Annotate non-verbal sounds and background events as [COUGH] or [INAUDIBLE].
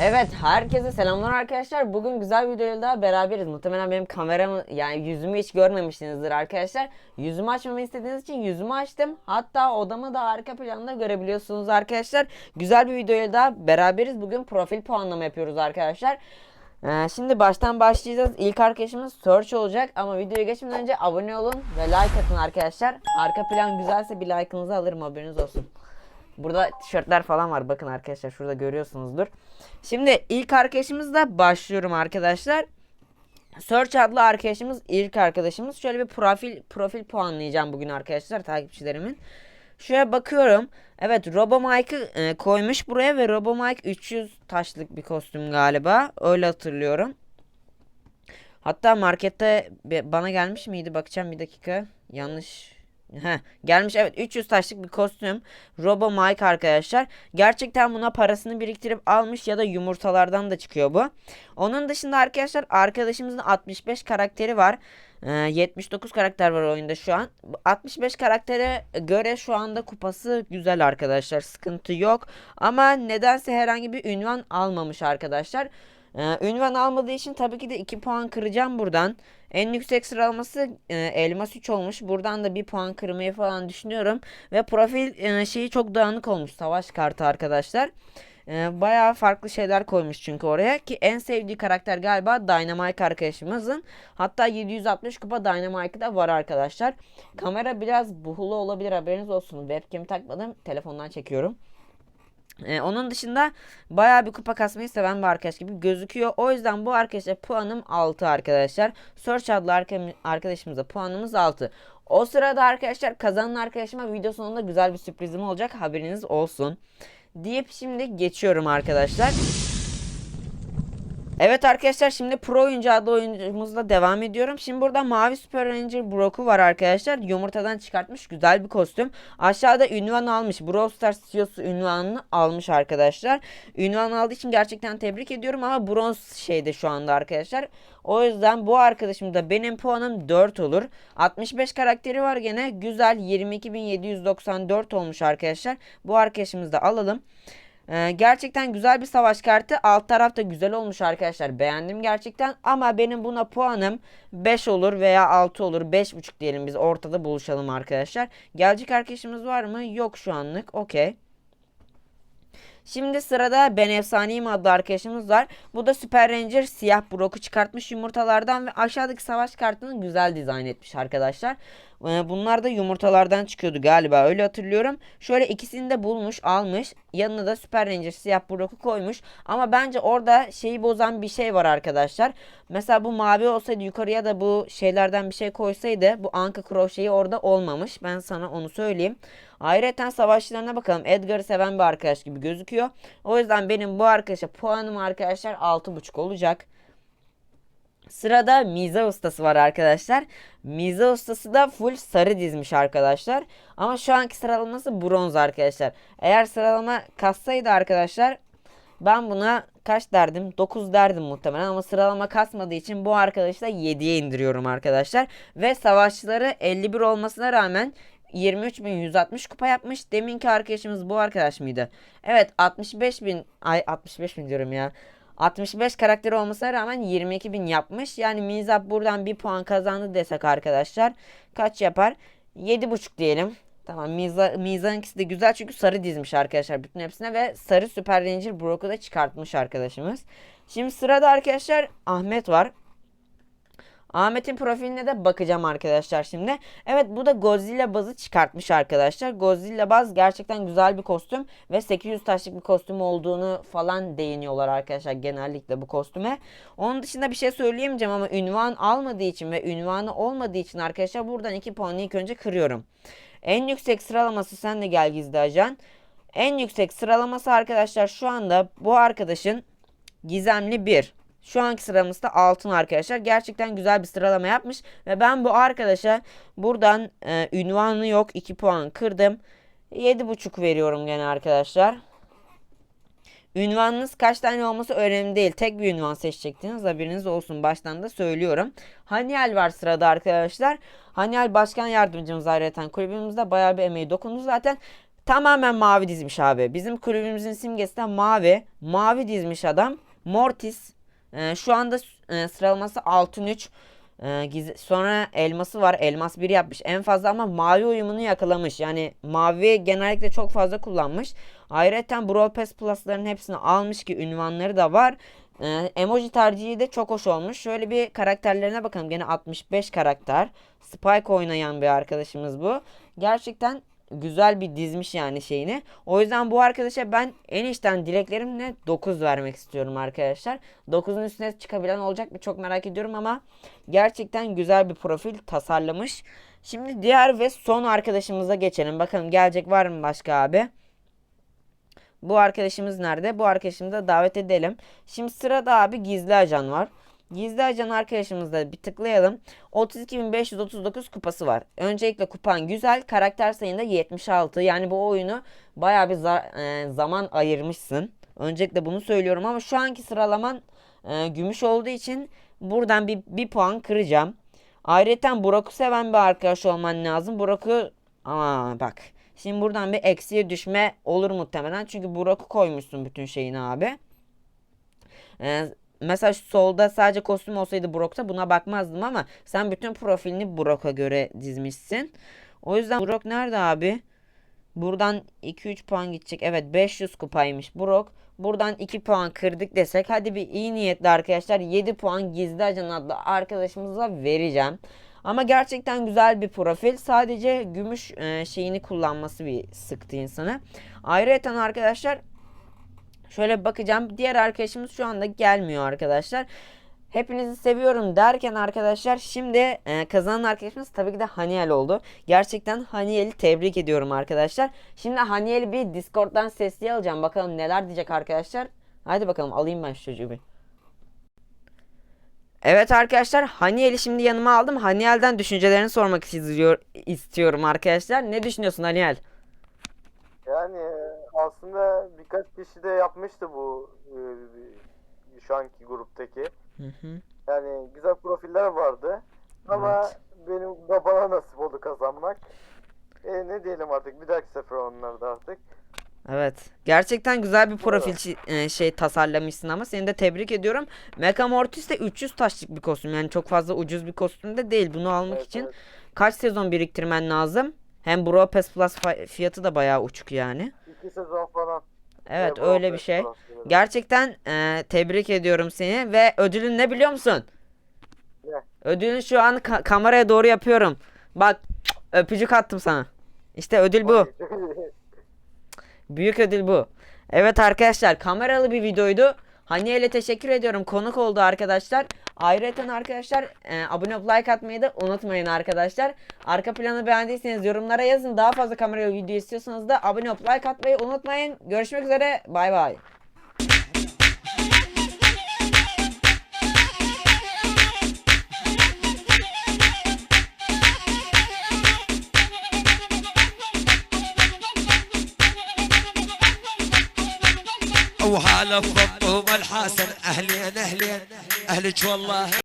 Evet herkese selamlar arkadaşlar. Bugün güzel bir videoyla daha beraberiz. Muhtemelen benim kameramı yani yüzümü hiç görmemişsinizdir arkadaşlar. Yüzümü açmamı istediğiniz için yüzümü açtım. Hatta odamı da arka planda görebiliyorsunuz arkadaşlar. Güzel bir videoyla daha beraberiz. Bugün profil puanlama yapıyoruz arkadaşlar. Ee, şimdi baştan başlayacağız. İlk arkadaşımız search olacak ama videoya geçmeden önce abone olun ve like atın arkadaşlar. Arka plan güzelse bir like'ınızı alırım haberiniz olsun. Burada tişörtler falan var. Bakın arkadaşlar şurada görüyorsunuzdur. Şimdi ilk arkadaşımızla başlıyorum arkadaşlar. Search adlı arkadaşımız ilk arkadaşımız. Şöyle bir profil profil puanlayacağım bugün arkadaşlar takipçilerimin. Şöyle bakıyorum. Evet Robomike'ı e, koymuş buraya ve Robomike 300 taşlık bir kostüm galiba. Öyle hatırlıyorum. Hatta markette bana gelmiş miydi? Bakacağım bir dakika. Yanlış Heh, gelmiş evet 300 taşlık bir kostüm. Robo Mike arkadaşlar. Gerçekten buna parasını biriktirip almış ya da yumurtalardan da çıkıyor bu. Onun dışında arkadaşlar arkadaşımızın 65 karakteri var. Ee, 79 karakter var oyunda şu an. Bu 65 karaktere göre şu anda kupası güzel arkadaşlar. Sıkıntı yok. Ama nedense herhangi bir ünvan almamış arkadaşlar. Ee, ünvan almadığı için tabii ki de 2 puan kıracağım buradan. En yüksek sıralaması e, elmas 3 olmuş. Buradan da 1 puan kırmayı falan düşünüyorum. Ve profil e, şeyi çok dağınık olmuş. Savaş kartı arkadaşlar. E, bayağı farklı şeyler koymuş çünkü oraya. Ki en sevdiği karakter galiba Dynamite arkadaşımızın. Hatta 760 kupa Dynamite da var arkadaşlar. Kamera biraz buhulu olabilir haberiniz olsun. Webcam takmadım. Telefondan çekiyorum. Ee, onun dışında bayağı bir kupa kasmayı seven bir arkadaş gibi gözüküyor. O yüzden bu arkadaşa puanım 6 arkadaşlar. Search adlı arka- arkadaşımıza puanımız 6. O sırada arkadaşlar kazanan arkadaşıma video sonunda güzel bir sürprizim olacak. Haberiniz olsun. Deyip şimdi geçiyorum arkadaşlar. Evet arkadaşlar şimdi Pro oyuncu adlı oyuncumuzla devam ediyorum. Şimdi burada Mavi Super Ranger Brock'u var arkadaşlar. Yumurtadan çıkartmış güzel bir kostüm. Aşağıda ünvan almış. Brawl Stars CEO'su ünvanını almış arkadaşlar. Ünvan aldığı için gerçekten tebrik ediyorum ama bronz şeyde şu anda arkadaşlar. O yüzden bu arkadaşım da benim puanım 4 olur. 65 karakteri var gene. Güzel 22.794 olmuş arkadaşlar. Bu arkadaşımızı da alalım. Ee, gerçekten güzel bir savaş kartı. Alt tarafta güzel olmuş arkadaşlar. Beğendim gerçekten. Ama benim buna puanım 5 olur veya 6 olur. 5.5 diyelim biz ortada buluşalım arkadaşlar. Gelecek arkadaşımız var mı? Yok şu anlık. Okey. Şimdi sırada Ben Efsaneyim adlı arkadaşımız var. Bu da Super Ranger siyah broku çıkartmış yumurtalardan ve aşağıdaki savaş kartını güzel dizayn etmiş arkadaşlar. Ee, Bunlar da yumurtalardan çıkıyordu galiba öyle hatırlıyorum. Şöyle ikisini de bulmuş almış. Yanına da Super Ranger siyah broku koymuş. Ama bence orada şeyi bozan bir şey var arkadaşlar. Mesela bu mavi olsaydı yukarıya da bu şeylerden bir şey koysaydı bu Anka Crow şeyi orada olmamış. Ben sana onu söyleyeyim. Ayrıca savaşçılarına bakalım. Edgar'ı seven bir arkadaş gibi gözüküyor. O yüzden benim bu arkadaşa puanım arkadaşlar 6.5 olacak. Sırada miza ustası var arkadaşlar. Miza ustası da full sarı dizmiş arkadaşlar. Ama şu anki sıralaması bronz arkadaşlar. Eğer sıralama kassaydı arkadaşlar ben buna kaç derdim? 9 derdim muhtemelen ama sıralama kasmadığı için bu arkadaşı da 7'ye indiriyorum arkadaşlar. Ve savaşçıları 51 olmasına rağmen 23.160 kupa yapmış. Deminki arkadaşımız bu arkadaş mıydı? Evet 65.000 ay 65.000 diyorum ya. 65 karakteri olmasına rağmen 22.000 yapmış. Yani Mizap buradan bir puan kazandı desek arkadaşlar. Kaç yapar? 7.5 diyelim. Tamam Miza, Miza'nınkisi de güzel çünkü sarı dizmiş arkadaşlar bütün hepsine ve sarı Super Ranger Brock'u da çıkartmış arkadaşımız. Şimdi sırada arkadaşlar Ahmet var. Ahmet'in profiline de bakacağım arkadaşlar şimdi. Evet bu da Godzilla bazı çıkartmış arkadaşlar. Godzilla baz gerçekten güzel bir kostüm ve 800 taşlık bir kostüm olduğunu falan değiniyorlar arkadaşlar genellikle bu kostüme. Onun dışında bir şey söyleyemeyeceğim ama ünvan almadığı için ve ünvanı olmadığı için arkadaşlar buradan 2 puanı ilk önce kırıyorum. En yüksek sıralaması sen de gel gizli ajan. En yüksek sıralaması arkadaşlar şu anda bu arkadaşın Gizemli 1. Şu anki sıramız da altın arkadaşlar. Gerçekten güzel bir sıralama yapmış. Ve ben bu arkadaşa buradan e, ünvanı yok 2 puan kırdım. 7.5 veriyorum gene arkadaşlar. Ünvanınız kaç tane olması önemli değil. Tek bir ünvan seçecektiniz. Haberiniz olsun. Baştan da söylüyorum. Haniel var sırada arkadaşlar. Haniel başkan yardımcımız ayrıca kulübümüzde bayağı bir emeği dokundu zaten. Tamamen mavi dizmiş abi. Bizim kulübümüzün simgesi de mavi. Mavi dizmiş adam. Mortis. Ee, şu anda e, sıralaması altın 3. Ee, giz- sonra elması var. Elmas 1 yapmış. En fazla ama mavi uyumunu yakalamış. Yani mavi genellikle çok fazla kullanmış. Ayrıca Brawl Pass Plus'ların hepsini almış ki ünvanları da var. Ee, emoji tercihi de çok hoş olmuş. Şöyle bir karakterlerine bakalım. Gene 65 karakter. Spike oynayan bir arkadaşımız bu. Gerçekten güzel bir dizmiş yani şeyini. O yüzden bu arkadaşa ben en içten dileklerimle 9 vermek istiyorum arkadaşlar. 9'un üstüne çıkabilen olacak mı çok merak ediyorum ama gerçekten güzel bir profil tasarlamış. Şimdi diğer ve son arkadaşımıza geçelim. Bakalım gelecek var mı başka abi? Bu arkadaşımız nerede? Bu arkadaşımızı da davet edelim. Şimdi sırada abi gizli ajan var. Gizli ajan arkadaşımızda bir tıklayalım. 32.539 kupası var. Öncelikle kupan güzel. Karakter sayında 76. Yani bu oyunu baya bir za- e, zaman ayırmışsın. Öncelikle bunu söylüyorum ama şu anki sıralaman e, gümüş olduğu için buradan bir, bir puan kıracağım. Ayrıca Burak'ı seven bir arkadaş olman lazım. Burak'ı ama bak. Şimdi buradan bir eksiye düşme olur muhtemelen. Çünkü Burak'ı koymuşsun bütün şeyini abi. Ee, mesela solda sadece kostüm olsaydı Brock'ta buna bakmazdım ama sen bütün profilini Brock'a göre dizmişsin. O yüzden Brock nerede abi? Buradan 2-3 puan gidecek. Evet 500 kupaymış Brock. Buradan 2 puan kırdık desek hadi bir iyi niyetli arkadaşlar 7 puan gizli ajan adlı arkadaşımıza vereceğim. Ama gerçekten güzel bir profil. Sadece gümüş e, şeyini kullanması bir sıktı insanı. Ayrıca arkadaşlar Şöyle bakacağım. Diğer arkadaşımız şu anda gelmiyor arkadaşlar. Hepinizi seviyorum derken arkadaşlar şimdi e, kazanan arkadaşımız tabii ki de Haniel oldu. Gerçekten Haniel'i tebrik ediyorum arkadaşlar. Şimdi Haniel'i bir Discord'dan sesli alacağım. Bakalım neler diyecek arkadaşlar. Hadi bakalım alayım ben şu çocuğu bir. Evet arkadaşlar Haniel'i şimdi yanıma aldım. Haniel'den düşüncelerini sormak istiyor, istiyorum arkadaşlar. Ne düşünüyorsun Haniel? Yani aslında birkaç kişi de yapmıştı bu e, şu anki gruptaki. Hı hı. Yani güzel profiller vardı. Ama Evet. benim da bana nasip oldu kazanmak. E, ne diyelim artık bir dahaki sefer onlar da artık. Evet. Gerçekten güzel bir profil çi- e, şey tasarlamışsın ama seni de tebrik ediyorum. Mecha Mortis de 300 taşlık bir kostüm. Yani çok fazla ucuz bir kostüm de değil. Bunu almak Evet, için evet. kaç sezon biriktirmen lazım? Hem Brawl Pass Plus fi- fiyatı da bayağı uçuk yani. İki sezon falan. Evet E, öyle Brawl bir şey. Gibi. Gerçekten e, tebrik ediyorum seni ve ödülün ne biliyor musun? Ne? Ödülün şu an ka- kameraya doğru yapıyorum. Bak öpücük attım sana. İşte ödül bu. [LAUGHS] Büyük ödül bu. Evet arkadaşlar kameralı bir videoydu. Haniye'le teşekkür ediyorum. Konuk oldu arkadaşlar. Ayrıca arkadaşlar e, abone olup like atmayı da unutmayın arkadaşlar. Arka planı beğendiyseniz yorumlara yazın. Daha fazla kameralı video istiyorsanız da abone olup like atmayı unutmayın. Görüşmek üzere. Bay bay. وهلا وهم الحسن أهلين أهلين أهلك والله.